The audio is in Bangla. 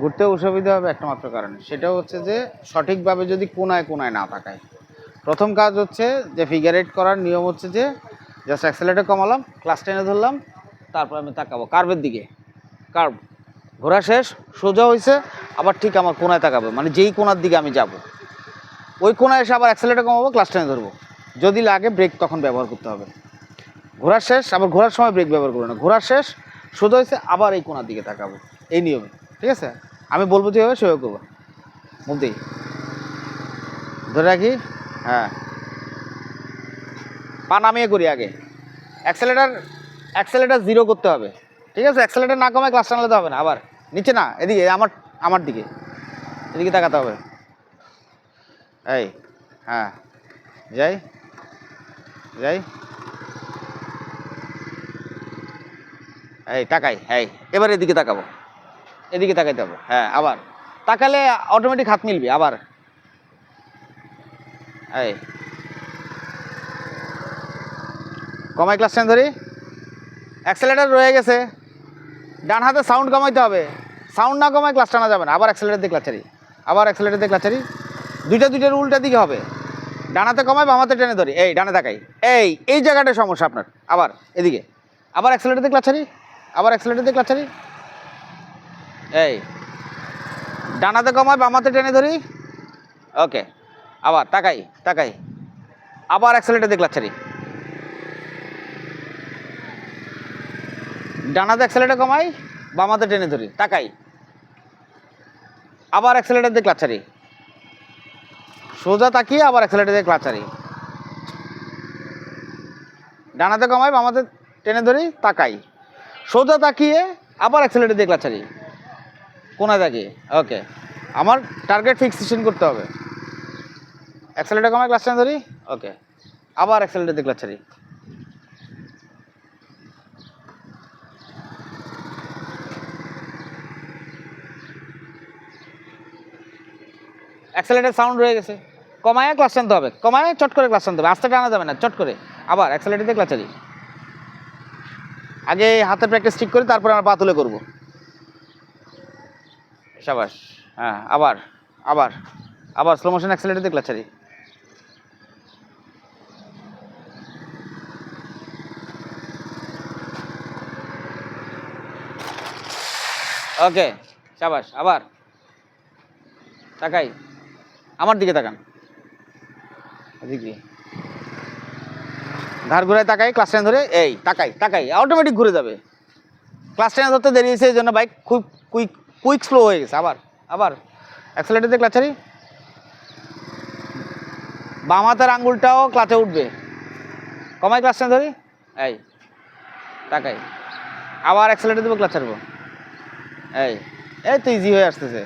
ঘুরতে অসুবিধা হবে একটা মাত্র কারণে। সেটা হচ্ছে যে, সঠিকভাবে যদি কোনায় কোনায় না তাকায়। প্রথম কাজ হচ্ছে যে ফিগার এইট করার নিয়ম হচ্ছে যে জাস্ট অ্যাক্সেলেটার কমালাম ক্লাস টেনে ধরলাম, তারপর আমি তাকাবো কার্ভের দিকে। কার্ভ ঘোরা শেষ, সোজা হয়েছে আবার ঠিক আমার কোনায় তাকাবে মানে যেই কোনার দিকে আমি যাব। ওই কোনায় এসে আবার অ্যাক্সেলেটার কমাবো ক্লাস টেনে ধরবো। যদি লাগে ব্রেক তখন ব্যবহার করতে হবে। ঘোরার শেষ, আবার ঘোরার সময় ব্রেক ব্যবহার করব না। ঘোরার শেষ, সোজা হয়েছে আবার এই কোনার দিকে তাকাবো। এই নিয়মে। ঠিক আছে? আমি বলব যেভাবে সেভাবে করব। মুক্তি। ধরে রাখি? হ্যাঁ। পা নামিয়ে করি আগে। অ্যাক্সেলেটার অ্যাক্সেলেটার জিরো করতে হবে। ঠিক আছে? অ্যাক্সেলেটার না কমে ক্লাস টানলে হবে না। আবার নিচে না, এদিকে, আমার আমার দিকে। এদিকে তাকাতে হবে। এই হ্যাঁ। যাই। যাই। এই, তাকাই। এই, এবার এদিকে তাকাবো। এদিকে তাকাইতে হবে। হ্যাঁ আবার। তাকালে অটোমেটিক হাত মিলবে, আবার। এই। কমাই ক্লাস টেন ধরি। অ্যাক্সেলেটার রয়ে গেছে। ডান হাতে সাউন্ড কমাইতে হবে। সাউন্ড না কমায় ক্লাস টানা যাবে না। আবার অ্যাক্সেলেটার দিয়ে ক্লাচারি আবার অ্যাক্সেলেটার দিয়ে ক্লাচারি দুইটা দুইটার উল্টা দিকে হবে। ডানাতে কমায় বামাতে টেনে ধরি। এই, ডানে তাকাই। এই এই জায়গাটা সমস্যা আপনার। আবার, এদিকে। আবার অ্যাক্সেলেটার দিয়ে ক্লাচারি আবার অ্যাক্সেলেটার দিয়ে ক্লাচারি এই, ডানাতে কমায় বামাতে টেনে ধরি। ওকে, আবার তাকাই তাকাই। আবার অ্যাক্সেলেটার দিয়ে ক্লাচারি ডানাতে অ্যাক্সেলেটার কমাই, বামাতে টেনে ধরি, তাকাই। আবার অ্যাক্সেলেটার দিয়ে ক্লাচারি সোজা তাকিয়ে আবার অ্যাক্সেলেটার দিয়ে ক্লাচারি ডানাতে কমাই, বামাতে টেনে ধরি, তাকাই। সোজা তাকিয়ে আবার অ্যাক্সেলেটার দিয়ে ক্লাচারি কোনায় তাকিয়ে ওকে আমার টার্গেট ফিক্সেশন করতে হবে। অ্যাক্সেলেটার কমায় ক্লাস টেনে ধরি? ওকে আবার অ্যাক্সেলেটার দিয়ে ক্লাচারি অ্যাক্সেলেটার সাউন্ড রয়ে গেছে। কমায় ক্লাস টানতে হবে কমায়, চট করে ক্লাস টানতে হবে আস্তে টানা যাবে না, চট করে। আবার অ্যাক্সেলেটার দিয়ে ক্লাচারি আগে হাতে প্র্যাকটিস ঠিক করি, তারপরে আমরা পা তুলে করব। সাবাস। হ্যাঁ আবার আবার আবার স্লো মোশন অ্যাক্সেলেটার দিয়ে ক্লাচারি ওকে সাবাস, আবার। তাকাই। আমার দিকে তাকান। এদিকে। ধার ঘুরায় তাকাই ক্লাস টেন ধরে, এই, তাকাই তাকাই অটোমেটিক ঘুরে যাবে। ক্লাস টেনে ধরতে দেরি হয়েছে, এই জন্য বাইক খুব কুইক কুইক স্লো হয়ে গেছে, আবার আবার। অ্যাক্সেলেটার দিয়ে ক্লাচারি বাম হাতের আঙ্গুলটাও ক্লাচে উঠবে। কমাই ক্লাস টেন ধরি। এই, তাকাই। আবার অ্যাক্সেলেটার দেবো ক্লাচ ছাড়বো এই এই তো ইজি হয়ে আসতেছে।